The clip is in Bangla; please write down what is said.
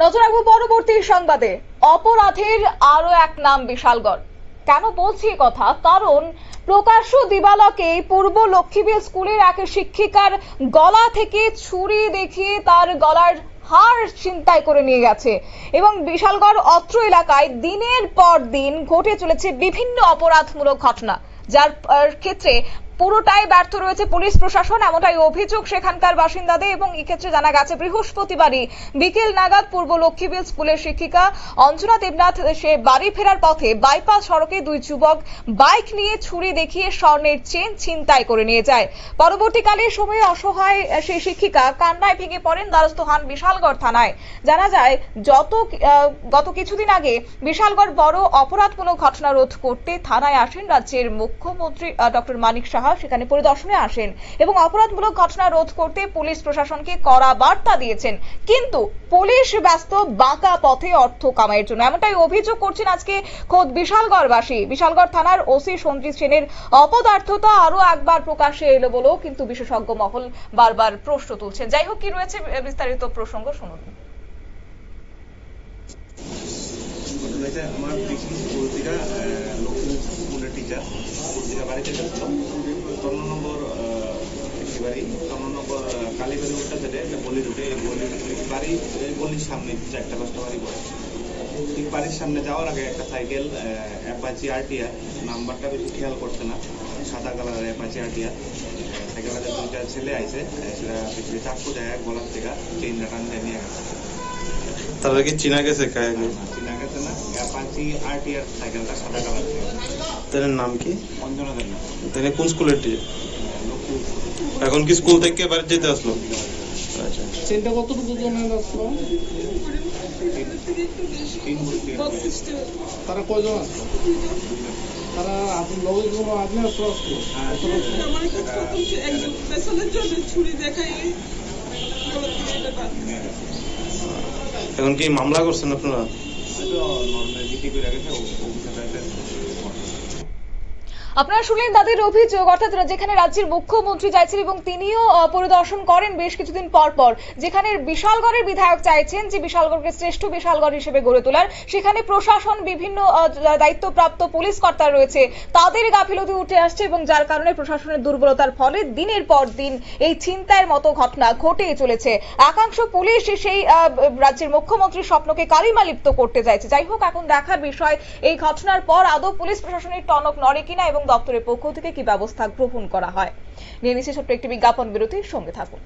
নজর রাখব পরবর্তী সংবাদে। অপরাধের আরও এক নাম বিশালগড়। কেন বলছি কথা? কারণ প্রকাশ্য দিবালকে পূর্ব লক্ষ্মীবিল স্কুলের এক শিক্ষিকার গলা থেকে ছুরি দেখিয়ে তার গলার হার ছিনতাই করে নিয়ে গেছে। এবং বিশালগড় অত্র এলাকায় দিনের পর দিন ঘটে চলেছে বিভিন্ন অপরাধমূলক ঘটনা, যার ক্ষেত্রে পুরোটাই ব্যর্থ রয়েছে পুলিশ প্রশাসন, এমনটাই অভিযোগ সেখানকার বাসিন্দাদের এবং এক্ষেত্রে জানা গেছে বৃহস্পতিবারই বিকেল নাগাদ পূর্ব লক্ষ্মীবিল স্কুলের শিক্ষিকা অঞ্জনা দেবনাথ সে বাড়ি ফেরার পথে বাইপাস সড়কে দুই যুবক বাইক নিয়ে ছুরি দেখিয়ে স্বর্ণের চেন ছিনতাই করে নিয়ে যায়। পরবর্তীকালে সময়ে অসহায় সেই শিক্ষিকা কান্নায় ভেঙে পড়েন, দ্বারস্থ হন বিশালগড় থানায়। জানা যায়, যত গত কিছুদিন আগে বিশালগড় বড় অপরাধমূলক ঘটনা রোধ করতে থানায় আসেন রাজ্যের মুখ্যমন্ত্রী ডক্টর মানিক সাহা সেখানে পরিদর্শনে আসেন এবং অপরাধমূলক ঘটনা রোধ করতে পুলিশ প্রশাসনকে কড়া বার্তা দিয়েছেন। কিন্তু পুলিশ ব্যস্ত বাঁকা পথে অর্থ কামাইয়ের জন্য। এমনটাই অভিযোগ করছেন আজকে খোদ বিশালগড়বাসী। বিশালগড় থানার ওসি সঞ্জিত সেনের অপদার্থতা আরও একবার প্রকাশ্যে এলো বলেও কিন্তু বিশেষজ্ঞ মহল বারবার প্রশ্ন তুলছেন। যাই হোক, কি রয়েছে বিস্তারিত প্রসঙ্গ শুনুন। আমার লক্ষ্মী স্কুলের টিচার বাড়িতে যাচ্ছিল তন্ন নম্বর বাড়ি তন্ন নম্বর কালীবাড়ি উঠটা থেকে একটা গলি এই গলি বাড়ি এই গলির সামনে চারটা পাঁচটা বাড়ি পড়ে। ঠিক বাড়ির সামনে যাওয়ার আগে একটা সাইকেল অ্যাপাচি আরটিআর নাম্বারটা বেশি খেয়াল করছে না সাদা কালারের অ্যাপাচি আরটিআর সাইকেলটাতে দুইটা ছেলে আইছে সেটা পিছনে চাকু দেয় গলার থেকে চেইনটা টান নিয়ে গেছে। তারপরে কি চিনা গেছে কাহিনী চিনা গেছে না অ্যাপাচি আরটিআর সাইকেলটা সাদা কালার। তাদের নাম কি? অঞ্জনা দেন কোন স্কুলের লক্ষ্মী এখন কি স্কুল থেকে বাড়ি যেতে আসলো? আচ্ছা। চেনটা কতটুকু আসলো তারা কয়জন আসলো তারা লগে কোনো আসলো আমার একজন পেছনের জন্য ছুরি দেখাই বাদ। এখন কি মামলা করছেন আপনারা? নর্মাল জিটি করে গেছে অফিসার আপনারা শুনলেন তাদের অভিযোগ, অর্থাৎ যেখানে রাজ্যের মুখ্যমন্ত্রী চাইছেন এবং তিনিও পরিদর্শন করেন বেশ কিছুদিন পর পর। যেখানে বিশালগড়ের বিধায়ক চাইছেন যে বিশালগড়কে শ্রেষ্ঠ বিশালগড় হিসেবে গড়ে তোলার, সেখানে প্রশাসন বিভিন্ন দায়িত্বপ্রাপ্ত পুলিশ কর্তা রয়েছে। তাদের গাফিলতি উঠে আসছে এবং যার কারণে প্রশাসনের দুর্বলতার ফলে দিনের পর দিন এই ছিনতাইয়ের মতো ঘটনা ঘটে চলেছে। একাংশ পুলিশ সেই রাজ্যের মুখ্যমন্ত্রীর স্বপ্নকে কালিমা লিপ্ত করতে চাইছে। যাই হোক, এখন দেখার বিষয়, এই ঘটনার পর আদৌ পুলিশ প্রশাসনের টনক নড়ে কিনা এবং দপ্তরের পক্ষ থেকে কি ব্যবস্থা গ্রহণ করা হয়? নিয়ে নিচ্ছে ছোট্ট একটি বিজ্ঞাপন বিরতির সঙ্গে থাকুন।